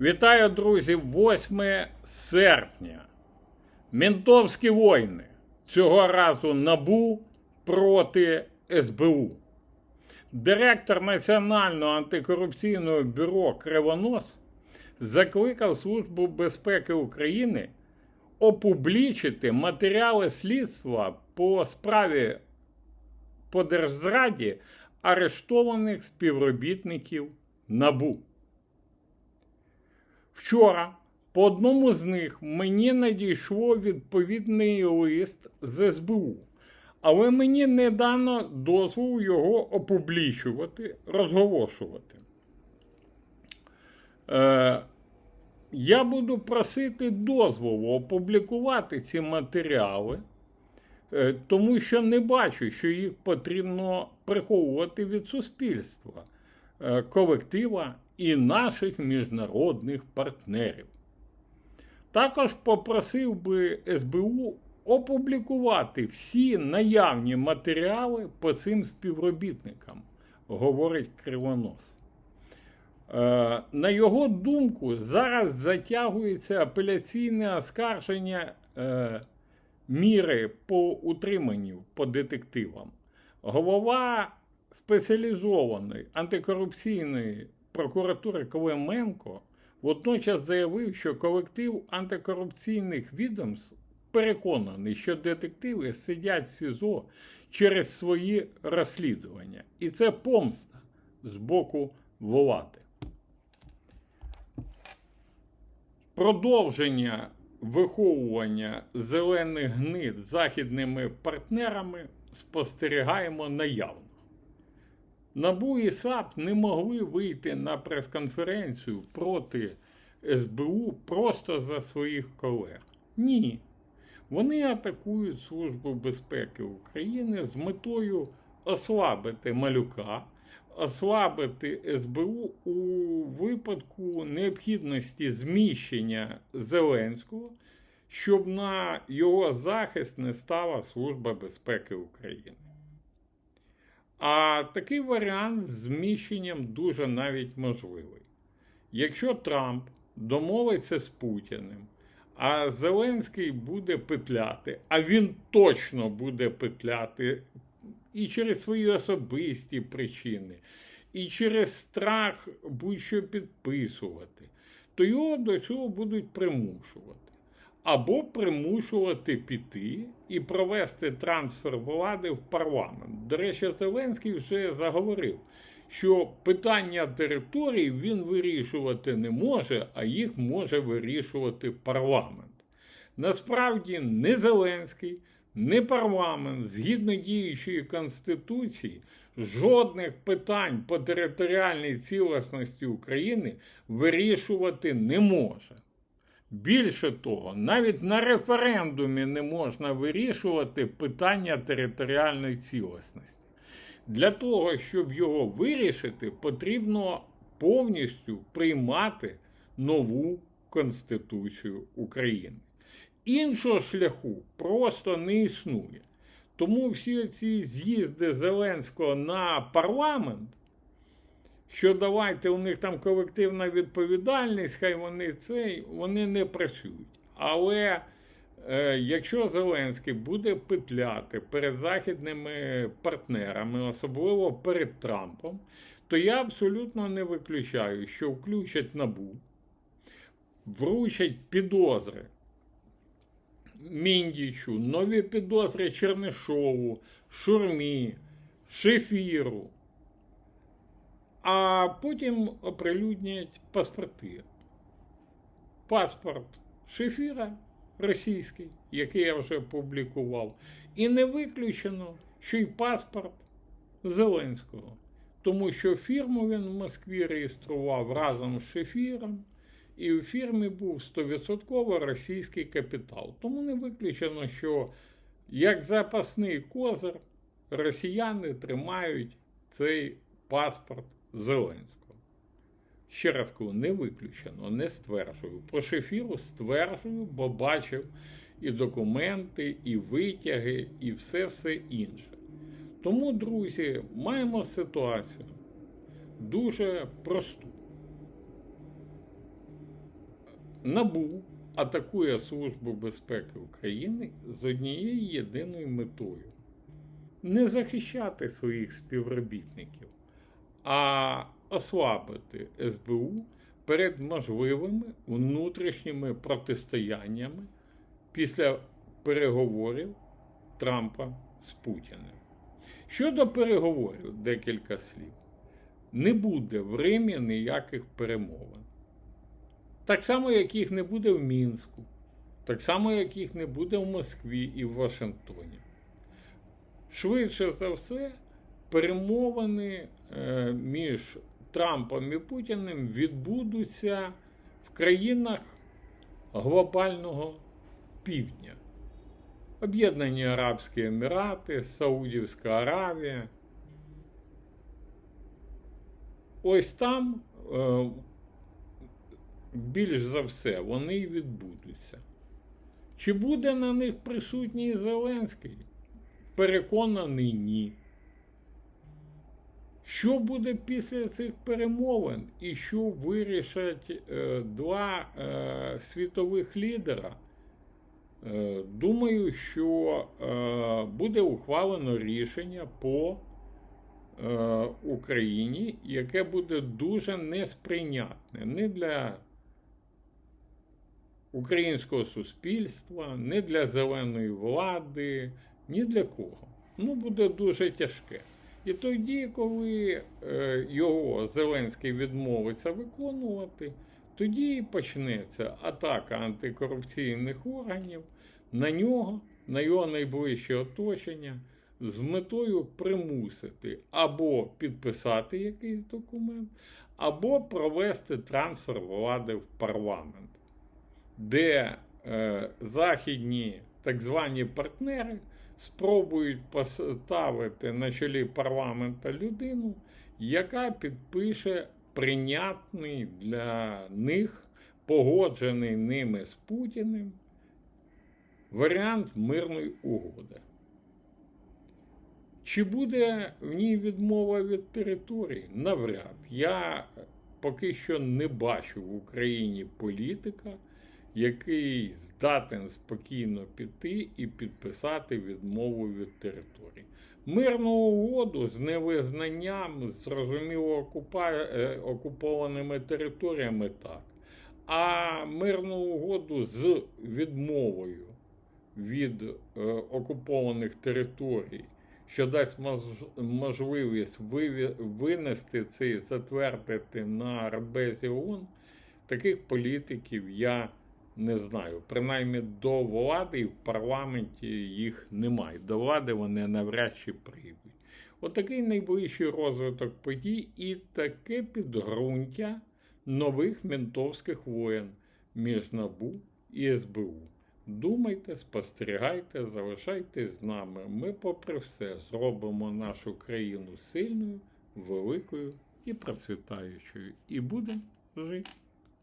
Вітаю, друзі, 8 серпня. Ментовські війни. Цього разу набу проти СБУ. Директор Національного антикорупційного бюро Кривонос закликав Службу безпеки України опублічити матеріали слідства по справі по держзраді арештованих співробітників НАБУ. Вчора по одному з них мені надійшло відповідний лист з СБУ, але мені не дано дозволу його опублічувати, розголошувати. Е, я буду просити дозволу опублікувати ці матеріали, е, тому що не бачу, що їх потрібно приховувати від суспільства, е, колектива і наших міжнародних партнерів. Також попросив би СБУ опублікувати всі наявні матеріали по цим співробітникам, говорить Кривонос. Е, на його думку, зараз затягується апеляційне оскарження е, міри по утриманню по детективам. Голова спеціалізованої антикорупційної прокуратури Клименко водночас заявив, що колектив антикорупційних відомств переконаний, що детективи сидять в СІЗО через свої розслідування. І це помста з боку влади. Продовження виховування зелених гнид західними партнерами спостерігаємо наявно. НАБУ і САП не могли вийти на прес-конференцію проти СБУ просто за своїх колег. Ні. Вони атакують Службу безпеки України з метою ослабити малюка, ослабити СБУ у випадку необхідності зміщення Зеленського, щоб на його захист не стала Служба безпеки України. А такий варіант з зміщенням дуже навіть можливий. Якщо Трамп домовиться з Путіним, а Зеленський буде петляти, а він точно буде петляти і через свої особисті причини, і через страх будь-що підписувати, то його до цього будуть примушувати. Або примушувати піти і провести трансфер влади в парламент. До речі, Зеленський вже заговорив, що питання територій він вирішувати не може, а їх може вирішувати парламент. Насправді, не Зеленський, не парламент, згідно діючої Конституції, жодних питань по територіальній цілісності України вирішувати не може. Більше того, навіть на референдумі не можна вирішувати питання територіальної цілісності. Для того, щоб його вирішити, потрібно повністю приймати нову Конституцію України. Іншого шляху просто не існує. Тому всі ці з'їзди Зеленського на парламент що давайте у них там колективна відповідальність, хай вони цей, вони не працюють. Але е, якщо Зеленський буде петляти перед західними партнерами, особливо перед Трампом, то я абсолютно не виключаю, що включать набу, вручать підозри. Міндічу, нові підозри Чернишову, Шурмі, Шефіру а потім оприлюднять паспорти. Паспорт Шефіра російський, який я вже публікував, і не виключено, що й паспорт Зеленського. Тому що фірму він в Москві реєстрував разом з Шефіром, і у фірмі був 100% російський капітал. Тому не виключено, що як запасний козир росіяни тримають цей паспорт Зеленського. Ще раз кажу, не виключено, не стверджую. Про шефіру стверджую, бо бачив і документи, і витяги, і все-все інше. Тому, друзі, маємо ситуацію дуже просту. НАБУ атакує Службу безпеки України з однією єдиною метою не захищати своїх співробітників, а ослабити СБУ перед можливими внутрішніми протистояннями після переговорів Трампа з Путіним. Щодо переговорів, декілька слів. Не буде в Римі ніяких перемовин. Так само, як їх не буде в Мінську, так само, як їх не буде в Москві і в Вашингтоні. Швидше за все, перемовини е, між Трампом і Путіним відбудуться в країнах глобального півдня. Об'єднані Арабські Емірати, Саудівська Аравія. Ось там е, більш за все вони відбудуться. Чи буде на них присутній Зеленський? Переконаний ні. Що буде після цих перемовин і що вирішать е, два е, світових лідера? Е, думаю, що буде ухвалено рішення по Україні, яке буде дуже несприйнятне не для українського суспільства, не для зеленої влади, ні для кого. Ну, буде дуже тяжке. І тоді, коли е, його Зеленський відмовиться виконувати, тоді почнеться атака антикорупційних органів на нього, на його найближче оточення, з метою примусити або підписати якийсь документ, або провести трансфер влади в парламент, де е, західні так звані партнери спробують поставити на чолі парламента людину, яка підпише прийнятний для них, погоджений ними з Путіним варіант мирної угоди. Чи буде в ній відмова від території? Навряд. Я поки що не бачу в Україні політика, який здатен спокійно піти і підписати відмову від території. Мирну угоду з невизнанням зрозуміло е, окупованими територіями так. А мирну угоду з відмовою від е, окупованих територій, що дасть мож- можливість винести це і затвердити на Радбезі ООН, таких політиків я не знаю. Принаймні до влади і в парламенті їх немає. До влади вони навряд чи прийдуть. Отакий найближчий розвиток подій і таке підґрунтя нових ментовських воєн між НАБУ і СБУ. Думайте, спостерігайте, залишайтесь з нами. Ми, попри все, зробимо нашу країну сильною, великою і процвітаючою. І будемо жити.